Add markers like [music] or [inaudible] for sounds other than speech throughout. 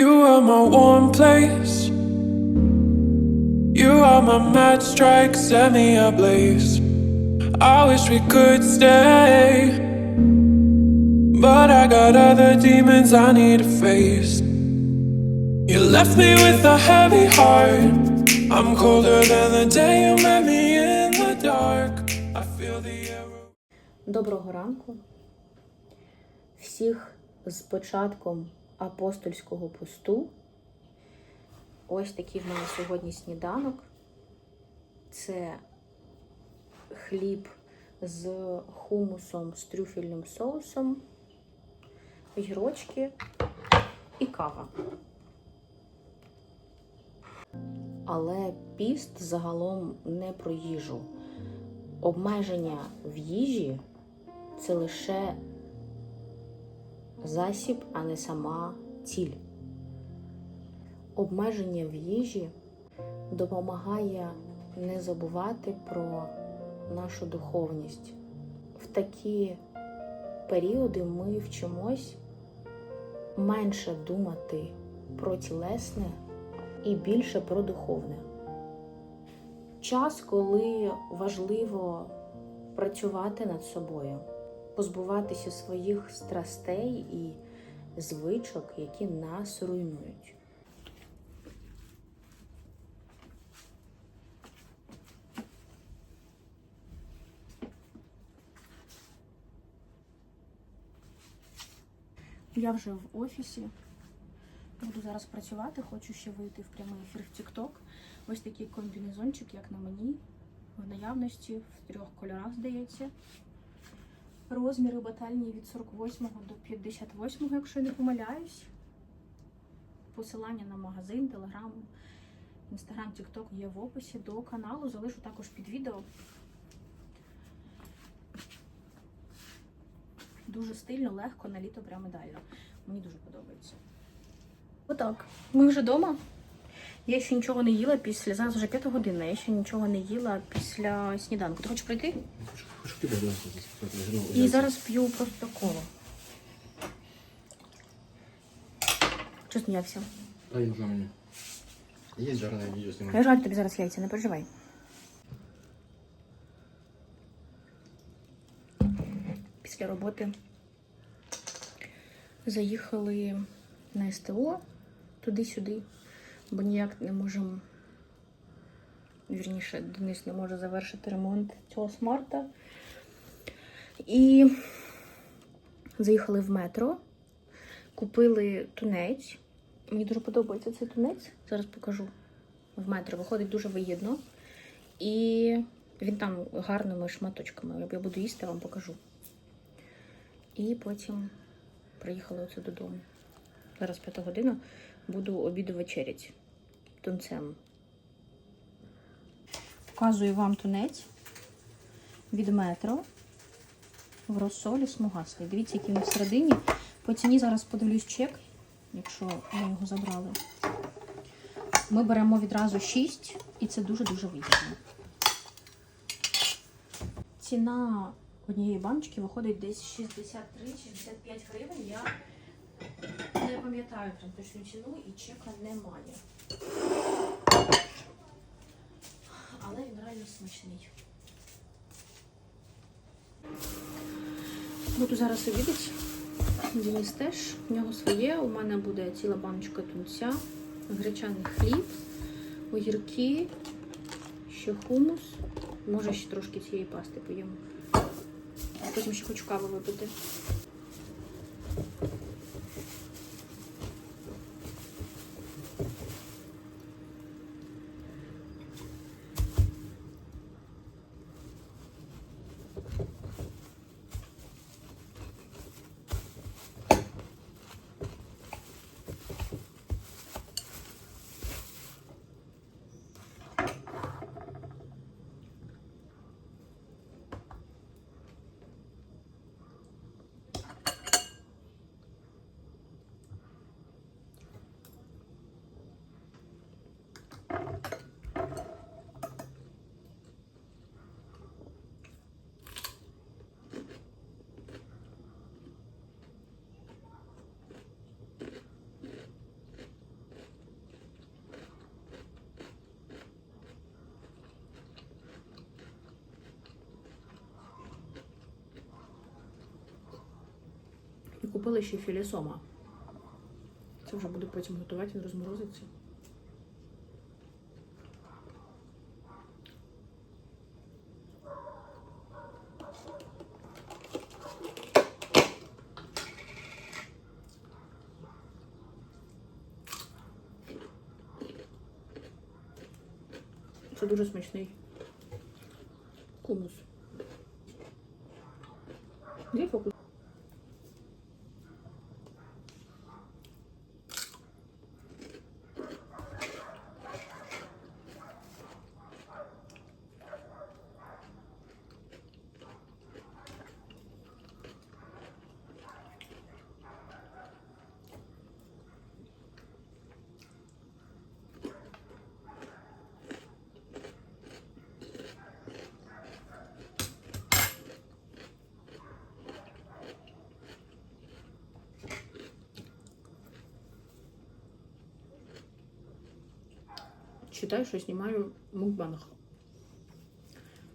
You are my warm place. You are my mad strike, set me ablaze. I wish we could stay. But I got other demons I need to face. You left me with a heavy heart. I'm colder than the day you met me in the dark. I feel the air. Доброго ранку. Всіх з початком апостольського посту. Ось такий в мене сьогодні сніданок. Це хліб з хумусом, з трюфельним соусом, огірочки і кава. Але піст загалом не про їжу. Обмеження в їжі це лише засіб, а не сама ціль. Обмеження в їжі допомагає не забувати про нашу духовність. В такі періоди ми вчимось менше думати про тілесне і більше про духовне. Час, коли важливо працювати над собою, позбуватися своїх страстей і звичок, які нас руйнують. Я вже в офісі. Буду зараз працювати, хочу ще вийти в прямий ефір в TikTok. Ось такий комбінезончик, як на мені, в наявності в трьох кольорах, здається. Розміри батальні від 48 до 58, якщо я не помиляюсь. Посилання на магазин, телеграм, інстаграм, тікток є в описі до каналу. Залишу також під відео. Дуже стильно, легко, на літо прямо ідеально. Мені дуже подобається. Отак. Ми вже вдома. Я ще нічого не їла після. Зараз вже п'ята година. Я ще нічого не їла після сніданку. Ти хочеш прийти? Хочу, хочу тебе І зараз п'ю просто коло. Чого сміявся? А я нужна мені. Є жарне відео знімаю. Я жаль тобі зараз яйця, не переживай. Після роботи заїхали на СТО туди-сюди, бо ніяк не можемо. Вірніше, Денис не може завершити ремонт цього смарта. І заїхали в метро, купили тунець. Мені дуже подобається цей тунець. Зараз покажу. В метро виходить дуже вигідно. І він там гарними шматочками. Я буду їсти, вам покажу. І потім приїхали оце додому. Зараз п'ята година. Буду обіду вечерять тунцем. Показую вам тунець від метро в розсолі смугасний. Дивіться, який він всередині. По ціні зараз подивлюсь чек, якщо ми його забрали. Ми беремо відразу 6 і це дуже-дуже вигідно. Ціна однієї баночки виходить десь 63-65 гривень. Я не пам'ятаю прям точну ціну і чека немає. Але він реально смачний. Буду зараз обідати. Денис теж, в нього своє. У мене буде ціла баночка тунця, гречаний хліб, огірки, ще хумус. Може ще трошки цієї пасти поїмо. Потім ще хочу каву випити. Купила ще філе сома. Це вже буду потім готувати, він розморозиться. Це дуже смачний кумус. Де фокус? Читаю, що знімаю мукбанг.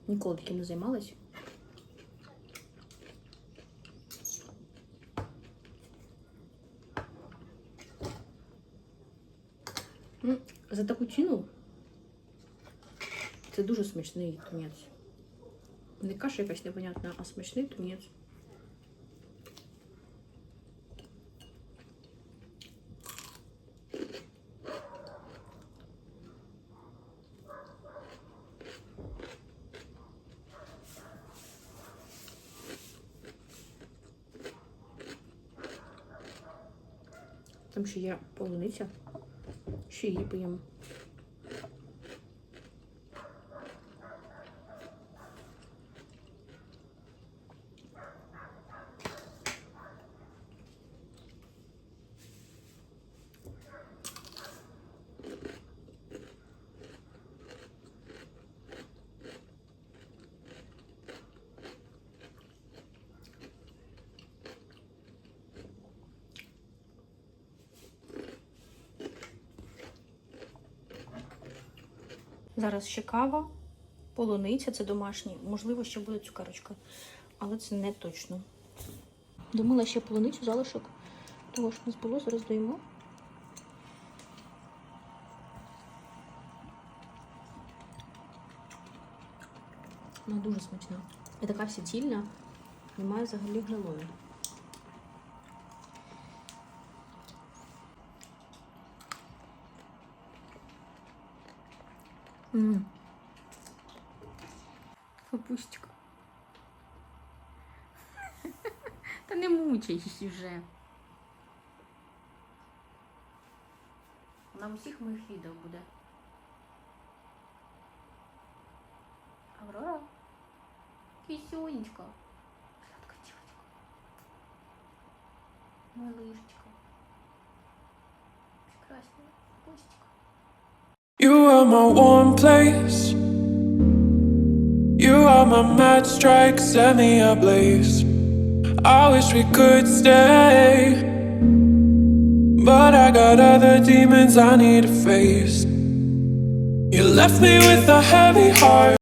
Ніколи таким не займалась. Ну, За таку ціну це дуже смачний тунець. Не каша якась непонятна, а смачний тунець. Там ще є полуниця. Ще її поїмо. Зараз ще кава, полуниця, це домашні. Можливо, ще буде цукерочка, але це не точно. Думала ще полуницю, залишок того, що нас було, зараз доїмо. Вона дуже смачна. І така вся цільна, немає взагалі гнилої. Капустик. [laughs] Та не мучайся вже. На усіх моїх відео буде. Аврора. Кисюнечка. Сладка дівчинка. Малышечка. Прекрасная Костик. You are my warm place. You are my mad strike, set me ablaze. I wish we could stay. But I got other demons I need to face. You left me with a heavy heart.